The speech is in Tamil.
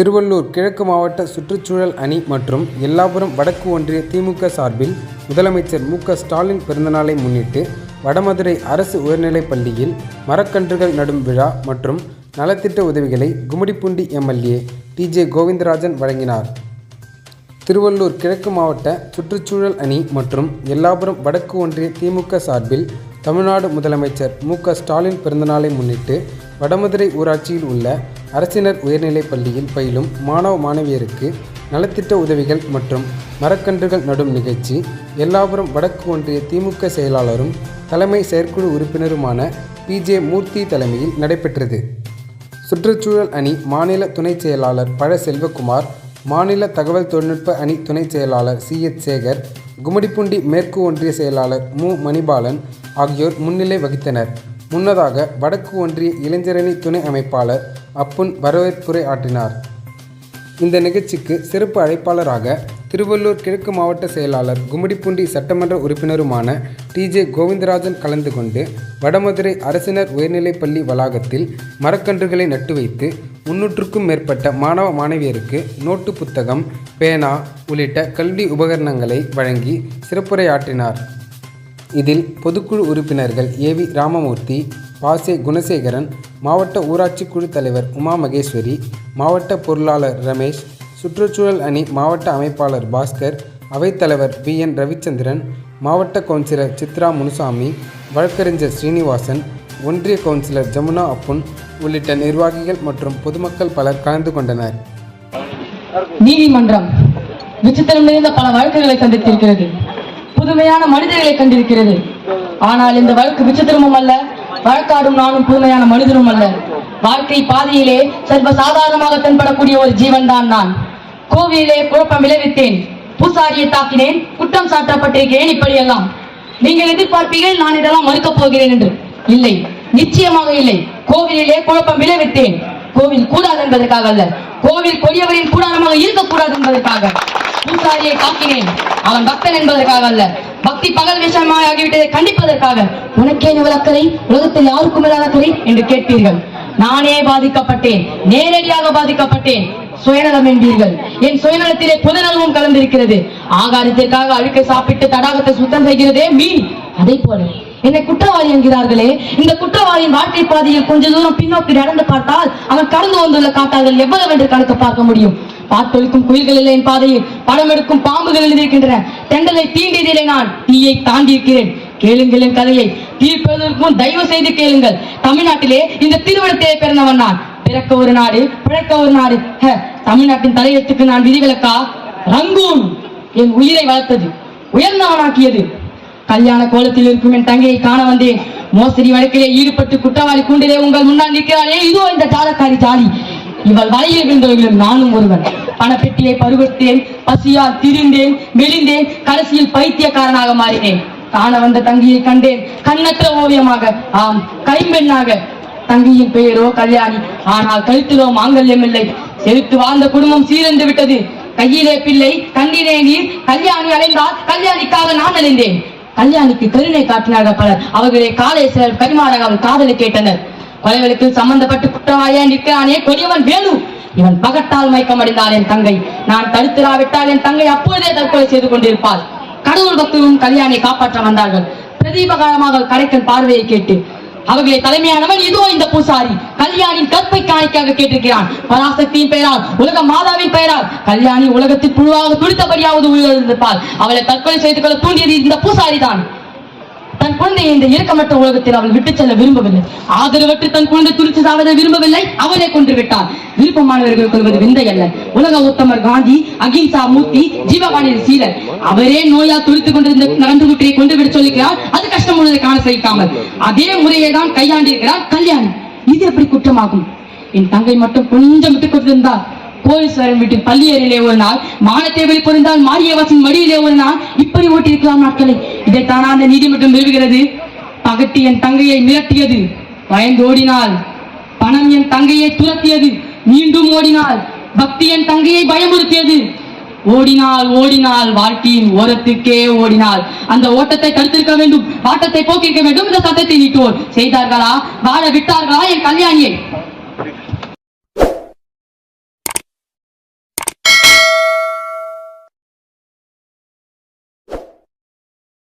திருவள்ளூர் கிழக்கு மாவட்ட சுற்றுச்சூழல் அணி மற்றும் எல்லாபுரம் வடக்கு ஒன்றிய திமுக சார்பில் முதலமைச்சர் மு க ஸ்டாலின் பிறந்தநாளை முன்னிட்டு வடமதுரை அரசு உயர்நிலைப் பள்ளியில் மரக்கன்றுகள் நடும் விழா மற்றும் நலத்திட்ட உதவிகளை கும்மிடிப்பூண்டி எம்எல்ஏ டிஜே கோவிந்தராஜன் வழங்கினார். திருவள்ளூர் கிழக்கு மாவட்ட சுற்றுச்சூழல் அணி மற்றும் எல்லாபுரம் வடக்கு ஒன்றிய திமுக சார்பில் தமிழ்நாடு முதலமைச்சர் மு க ஸ்டாலின் பிறந்தநாளை முன்னிட்டு வடமதுரை ஊராட்சியில் உள்ள அரசினர் உயர்நிலைப் பள்ளியில் பயிலும் மாணவ மாணவியருக்கு நலத்திட்ட உதவிகள் மற்றும் மரக்கன்றுகள் நடும் நிகழ்ச்சி எல்லாபுரம் வடக்கு ஒன்றிய திமுக செயலாளரும் தலைமை செயற்குழு உறுப்பினருமான பிஜே மூர்த்தி தலைமையில் நடைபெற்றது. சுற்றுச்சூழல் அணி மாநில துணைச் செயலாளர் பழ செல்வகுமார் மாநில தகவல் தொழில்நுட்ப அணி துணைச் செயலாளர் சி. எச். சேகர் கும்மிடிப்பூண்டி மேற்கு ஒன்றிய செயலாளர் மு. மணிபாலன் ஆகியோர் முன்னிலை வகித்தனர். முன்னதாக வடக்கு ஒன்றிய இளைஞரணி துணை அமைப்பாளர் அப்புன் வரவேற்புரை ஆற்றினார். இந்த நிகழ்ச்சிக்கு சிறப்பு அழைப்பாளராக திருவள்ளூர் கிழக்கு மாவட்ட செயலாளர் கும்மிடிப்பூண்டி சட்டமன்ற உறுப்பினருமான டிஜே கோவிந்தராஜன் கலந்து கொண்டு வடமதுரை அரசினர் உயர்நிலைப் பள்ளி வளாகத்தில் மரக்கன்றுகளை நட்டு வைத்து முன்னூற்றுக்கும் மேற்பட்ட மாணவ மாணவியருக்கு நோட்டு புத்தகம் பேனா உள்ளிட்ட கல்வி உபகரணங்களை வழங்கி சிறப்புரையாற்றினார். இதில் பொதுக்குழு உறுப்பினர்கள் ஏவி ராமமூர்த்தி பாசே குணசேகரன் மாவட்ட ஊராட்சி குழு தலைவர் உமா மகேஸ்வரி மாவட்ட பொருளாளர் ரமேஷ் சுற்றுச்சூழல் அணி மாவட்ட அமைப்பாளர் பாஸ்கர் அவைத்தலைவர் பி என் ரவிச்சந்திரன் மாவட்ட கவுன்சிலர் சித்ரா முனுசாமி வழக்கறிஞர் ஸ்ரீனிவாசன் ஒன்றிய கவுன்சிலர் ஜமுனா அப்புன் உள்ளிட்ட நிர்வாகிகள் மற்றும் பொதுமக்கள் பலர் கலந்து கொண்டனர். நீதிமன்றம் விசித்திரம் நிறைந்த பல வழக்குகளை சந்தித்திருக்கிறது. புதுமையான மனிதர்களை கண்டிருக்கிறது. ஆனால் இந்த வழக்கு விசித்திரமும் அல்ல வழக்காடும் நானும் புதுமையான மனிதனும் அல்ல. வாழ்க்கை பாதையிலே சர்வ சாதாரணமாக தென்படக்கூடிய ஒரு ஜீவன் தான் நான். கோவிலே குழப்பம் விளைவித்தேன் பூசாரியை தாக்கினேன் குற்றம் சாட்டப்பட்டிருக்கிறேன் இப்படியெல்லாம். நீங்கள் எதிர்பார்ப்பீர்கள் நான் இதெல்லாம் மறுக்கப் போகிறேன் என்று. இல்லை நிச்சயமாக இல்லை. கோவிலிலே குழப்பம் விளைவித்தேன். கோவில் கூடாது என்பதற்காக அல்ல கோவில் கொடியவரின் கூடாரமாக இருக்கக்கூடாது என்பதற்காக. பூசாரியை தாக்கினேன் அவன் பக்தன் என்பதற்காக அல்ல. பக்தி பகல் விஷயமாக ஆகிவிட்டதை கண்டிப்பதற்காக. உனக்கே எவ்வளவு அக்கறை உலகத்தில் யாருக்கும் இல்லாத அக்கறை என்று கேட்பீர்கள். நானே பாதிக்கப்பட்டேன். நேரடியாக பாதிக்கப்பட்டேன். சுயநலம் என்பீர்கள். என் சுயநலத்திலே புதநலமும் கலந்திருக்கிறது. ஆகாரத்திற்காக அழுக்கை சாப்பிட்டு தடாகத்தை சுத்தம் செய்கிறதே மீன். அதை போல என்னை குற்றவாளி என்கிறார்களே இந்த குற்றவாளியின் வாழ்க்கை பாதையில் கொஞ்ச தூரம் பின்னோக்கி நடந்து பார்த்தால் அவன் கடந்து வந்துள்ள காட்டார்கள் எவ்வளவு என்று கணக்கு பார்க்க முடியும். பாட்டொழிக்கும் குயில்கள் என் பாதையில். படம் எடுக்கும் பாம்புகள் எழுதியிருக்கின்றன. தெண்டலை தீண்டியதிலே நான். தீயை தாண்டி இருக்கிறேன் கேளுங்கள் என் கதையை. தீர்ப்பதற்கும் தயவு செய்து கேளுங்கள். தமிழ்நாட்டிலே இந்த திருவிழத்தையே பிறந்தவன் நான். பிறக்க ஒரு நாடு பிழைக்க ஒரு நாடு. ஹ, தமிழ்நாட்டின் தலையெழுத்துக்கு நான் விதிவிலக்கா? ரங்கூன் என் உயிரை வளர்த்தது. உயர்ந்தவனாக்கியது கல்யாண கோலத்தில் இருக்கும் என் தங்கையை காண வந்தேன். மோசடி வழக்கிலே ஈடுபட்டு குற்றவாளி கூண்டிலே உங்கள் முன்னால் நிற்கிறாளே. இதோ இந்த ஜாலக்காரி ஜாலி. இவள் வலையில் விழுந்தவர்களும் நானும் ஒருவன். பணப்பெட்டியை பருவத்தேன் பசியால் திரிந்தேன் மெலிந்தேன் கடைசியில் பைத்தியக்காரனாக மாறினேன். காண வந்த தங்கியை கண்டேன். கண்ணற்ற ஓவியமாக ஆம் கைம்பெண்ணாக. தங்கியின் பெயரோ கல்யாணி. ஆனால் கழுத்திலோ மாங்கல்யம் இல்லை. செலுத்து வாழ்ந்த குடும்பம் சீரந்து விட்டது. கையிலே பிள்ளை கண்ணிலே நீர். கல்யாணி அலைந்தால் கல்யாணிக்காக நான் அலைந்தேன். கல்யாணிக்கு கருணை காட்டினார்கள் பலர். அவர்களே காலை சிலர் கரிமாறாக அவள் காதலை கேட்டனர். கொலைகளுக்கு சம்பந்தப்பட்டு குற்றவாளியா நிற்கிறானே கொடியவன் வேலு. இவன் பகட்டால் மயக்கமடைந்தாள் என் தங்கை. நான் தடுத்திராவிட்டால் என் தங்கை அப்பொழுதே தற்கொலை செய்து கொண்டிருப்பாள். கடவுள் பக்தரும் கல்யாணியை காப்பாற்ற வந்தார்கள். பிரதீபகாரமாக கரைக்கன் பார்வையை கேட்டு அவர்களை தலைமையானவன் இதோ இந்த பூசாரி. கல்யாணின் கற்பை காணிக்காக கேட்டிருக்கிறான். பராசக்தியின் பெயரால் உலக மாதாவின் பெயரால் கல்யாணி உலகத்தில் புழுவாக துடித்தபடியாவது உயிரிழந்திருப்பாள். அவளை தற்கொலை செய்து கொள்ள தூண்டியது இந்த பூசாரி தான் குழந்தையை இந்த இறக்கமற்ற உலகத்தில் அவள் விட்டுச் செல்ல விரும்பவில்லை. ஆதரவற்று தன் குழந்தை துடித்து சாவதை விரும்பவில்லை. அவளே கொன்று விட்டார் விருப்பமானவர்கள் கொள்வது விந்தை அல்ல. உலக உத்தமர் காந்தி அகிம்சா மூர்த்தி ஜீவவாணியின் சீலர். அவரே நோயா துடித்துக் கொண்டிருந்த நரம்புகுட்டியை கொண்டு விட சொல்லுகிறார் அது கஷ்டம் உள்ளதை காண சகிக்காமல் அதே முறையை தான் கையாண்டிருக்கிறார் கல்யாணி. இது எப்படி குற்றமாகும்? என் தங்கை மட்டும் கொஞ்சம் விட்டுக் கொண்டிருந்தார் கோடீஸ்வரன் வீட்டில் பள்ளியேறிலே ஒரு நாள் மானத்தேவில் பொருந்தால் மாரியவாசின் மடியிலே ஒரு நாள் இப்படி ஓட்டியிருக்கலாம் நாட்களை. இதைத்தானா அந்த நீதிமன்றம் நிறுவுகிறது பகட்டி என் தங்கையை மிரட்டியது. பயந்து பணம் என் தங்கையை துரத்தியது. மீண்டும் ஓடினாள் பக்தி என் தங்கையை பயமுறுத்தியது. ஓடினால் ஓடினால் வாழ்க்கையின் ஓரத்துக்கே ஓடினாள் அந்த ஓட்டத்தை தடுத்திருக்க வேண்டும். ஆட்டத்தை போக்கிருக்க வேண்டும். இந்த சட்டத்தை நீட்டுவோர். செய்தார்களா? வாழ விட்டார்களா? என் கல்யாணியை?